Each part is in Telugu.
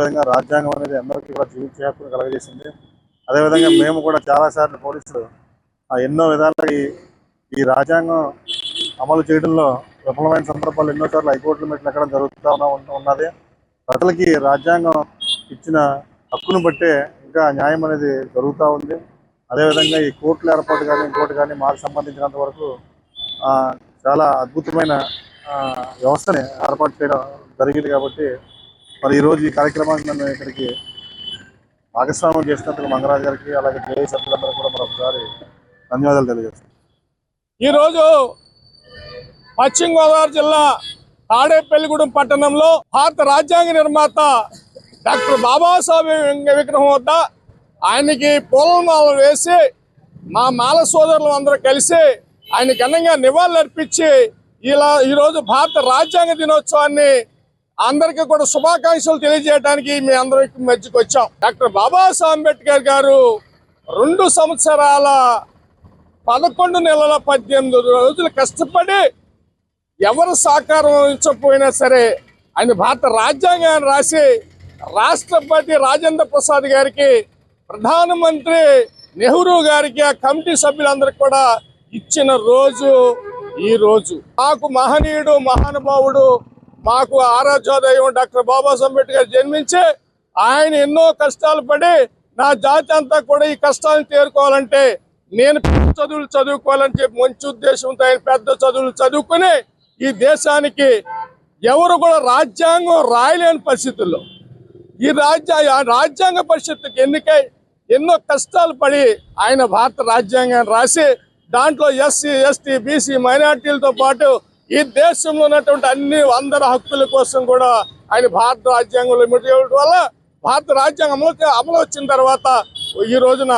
అదేవిధంగా రాజ్యాంగం అనేది అందరికీ కూడా జీవించే హక్కును కలగజేసింది. అదేవిధంగా మేము కూడా చాలాసార్లు పోలీసులు ఆ ఎన్నో విధాలుగా ఈ- ఈ రాజ్యాంగం అమలు చేయడంలో విఫలమైన సందర్భాలు ఎన్నోసార్లు హైకోర్టుల మెట్లు ఎక్కడం జరుగుతూ ఉన్నది. ప్రజలకి రాజ్యాంగం ఇచ్చిన హక్కును బట్టే ఇంకా న్యాయం అనేది జరుగుతూ ఉంది. అదేవిధంగా ఈ కోర్టుల ఏర్పాటు కానీ ఇంకోటి కానీ మాకు సంబంధించినంత వరకు ఆ, చాలా అద్భుతమైన ఆ, వ్యవస్థని ఏర్పాటు చేయడం జరిగింది కాబట్టి మరి ఈరోజు ఈ కార్యక్రమానికి నన్ను ఇక్కడికి భాగస్వామ్యం చేసినందుకు మంగరాజు గారికి అలాగే జేఏ సభ్యులందరూ కూడా మరొకసారి ధన్యవాదాలు తెలియజేస్తాం ఈరోజు పశ్చిమ గోదావరి జిల్లా తాడేపల్లిగూడెం పట్టణంలో భారత రాజ్యాంగ నిర్మాత డాక్టర్ బాబాసాహెబ్ విగ్రహం వద్ద ఆయనకి పూలమాలలు వేసి మా మాల సోదరులు అందరూ కలిసి ఆయన ఘనంగా నివాళులు అర్పించి ఇలా ఈరోజు భారత రాజ్యాంగ దినోత్సవాన్ని అందరికీ కూడా శుభాకాంక్షలు తెలియజేయడానికి మీ అందరికి మధ్యకి వచ్చాం. డాక్టర్ బాబాసాహెబ్ అంబేద్కర్ గారు రెండు సంవత్సరాల పదకొండు నెలల పద్దెనిమిది రోజులు కష్టపడి ఎవరు సహకారం ఇచ్చకపోయినా సరే ఆయన భారత రాజ్యాంగాన్ని రాసి రాష్ట్రపతి రాజేంద్ర ప్రసాద్ గారికి ప్రధానమంత్రి నెహ్రూ గారికి ఆ కమిటీ సభ్యులందరికి కూడా ఇచ్చిన రోజు ఈ రోజు. మాకు మహనీయుడు మహానుభావుడు మాకు ఆరాధ్యోదయం డాక్టర్ బాబాసాహెబ్ అంబేద్కర్ జన్మించి ఆయన ఎన్నో కష్టాలు పడి నా జాతి అంతా కూడా ఈ కష్టాలను తీరుకోవాలంటే నేను పెద్ద చదువులు చదువుకోవాలని చెప్పి మంచి ఉద్దేశంతో ఆయన పెద్ద చదువులు చదువుకుని ఈ దేశానికి ఎవరు కూడా రాజ్యాంగం రాయలేని పరిస్థితుల్లో. ఈ రాజ్య రాజ్యాంగ పరిషత్తుకి ఎన్నికై ఎన్నో కష్టాలు పడి ఆయన భారత రాజ్యాంగాన్ని రాసి దాంట్లో ఎస్సీ ఎస్టీ బీసీ మైనార్టీలతో పాటు ఈ దేశంలో ఉన్నటువంటి అన్ని అందరి హక్కుల కోసం కూడా ఆయన భారత రాజ్యాంగంలో ఇమిడియడం వల్ల భారత రాజ్యాంగం అమలు అమలు వచ్చిన తర్వాత ఈ రోజున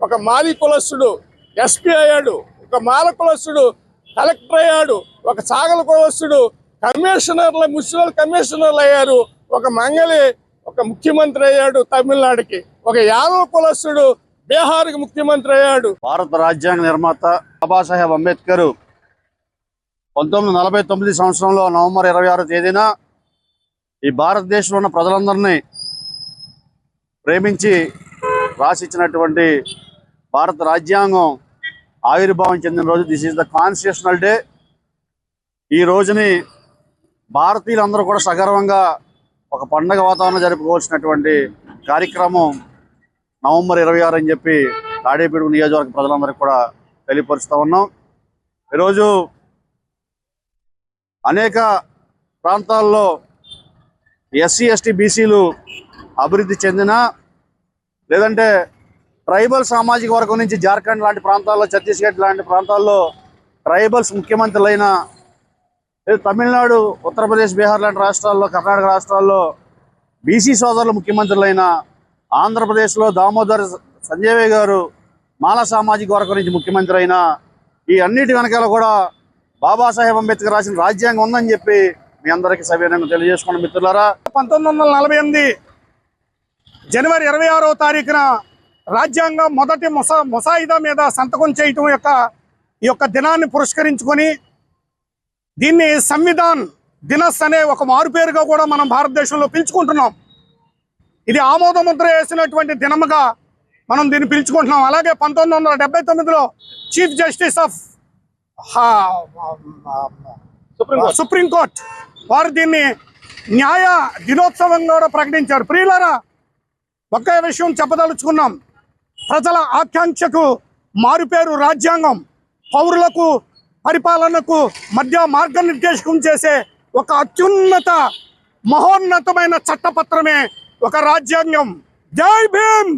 ఒక మాలి కులస్తుడు ఎస్పీ అయ్యాడు ఒక మాల కులస్తుడు కలెక్టర్ అయ్యాడు ఒక సాగల కులస్తుడు కమిషనర్ల మున్సిపల్ కమిషనర్లు అయ్యారు ఒక మంగళి ఒక ముఖ్యమంత్రి అయ్యాడు తమిళనాడుకి ఒక యాదవ కులస్తుడు బీహార్కి ముఖ్యమంత్రి అయ్యాడు. భారత రాజ్యాంగ నిర్మాత బాబాసాహెబ్ అంబేద్కర్ పంతొమ్మిది నలభై తొమ్మిది సంవత్సరంలో నవంబర్ ఇరవై ఆరో తేదీన ఈ భారతదేశంలో ఉన్న ప్రజలందరినీ ప్రేమించి రాసిచ్చినటువంటి భారత రాజ్యాంగం ఆవిర్భావం చెందిన రోజు. This is the constitutional day ఈ రోజుని భారతీయులందరూ కూడా సగర్వంగా ఒక పండగ వాతావరణం జరుపుకోవాల్సినటువంటి కార్యక్రమం నవంబర్ ఇరవై ఆరు అని చెప్పి తాడేపేడు నియోజకవర్గ ప్రజలందరికీ కూడా తెలియపరుస్తూ ఉన్నాం. ఈరోజు అనేక ప్రాంతాల్లో ఎస్సీ ఎస్టీ బీసీలు అభివృద్ధి చెందిన లేదంటే ట్రైబల్ సామాజిక వర్గం నుంచి జార్ఖండ్ లాంటి ప్రాంతాల్లో ఛత్తీస్గఢ్ లాంటి ప్రాంతాల్లో ట్రైబల్స్ ముఖ్యమంత్రులైన లేదు తమిళనాడు ఉత్తరప్రదేశ్ బీహార్ లాంటి రాష్ట్రాల్లో కర్ణాటక రాష్ట్రాల్లో బీసీ సోదరులు ముఖ్యమంత్రులైన ఆంధ్రప్రదేశ్లో దామోదర్ సంజయ్ గారు మాల సామాజిక వర్గం నుంచి ముఖ్యమంత్రి అయిన ఈ అన్నిటి వెనకాల కూడా బాబాసాహెబ్ అంబేద్కర్ రాసిన రాజ్యాంగం ఉందని చెప్పి మీ అందరికీ సవినయంగా తెలియజేసుకోండి మిత్రులారా పంతొమ్మిది వందల నలభై ఎనిమిది జనవరి ఇరవై ఆరో తారీఖున రాజ్యాంగం మొదటి ముసా ముసాయిదా మీద సంతకం చేయటం యొక్క ఈ యొక్క దినాన్ని పురస్కరించుకొని దీన్ని సంవిధాన్ దినస్ అనే ఒక మారుపేరుగా కూడా మనం భారతదేశంలో పిలుచుకుంటున్నాం. ఇది ఆమోద ముద్ర వేసినటువంటి దినముగా మనం దీన్ని పిలుచుకుంటున్నాం. అలాగే పంతొమ్మిది వందల డెబ్బై తొమ్మిదిలో చీఫ్ జస్టిస్ ఆఫ్ సుప్రీంకోర్టు వారు దీన్ని న్యాయ దినోత్సవంగా కూడా ప్రకటించారు. ప్రియులరా ఒకే విషయం చెప్పదలుచుకున్నాం. ప్రజల ఆకాంక్షకు మారుపేరు రాజ్యాంగం. పౌరులకు పరిపాలనకు మధ్య మార్గనిర్దేశకం చేసే ఒక అత్యున్నత మహోన్నతమైన చట్టపత్రమే ఒక రాజ్యాంగం. జై భీమ్!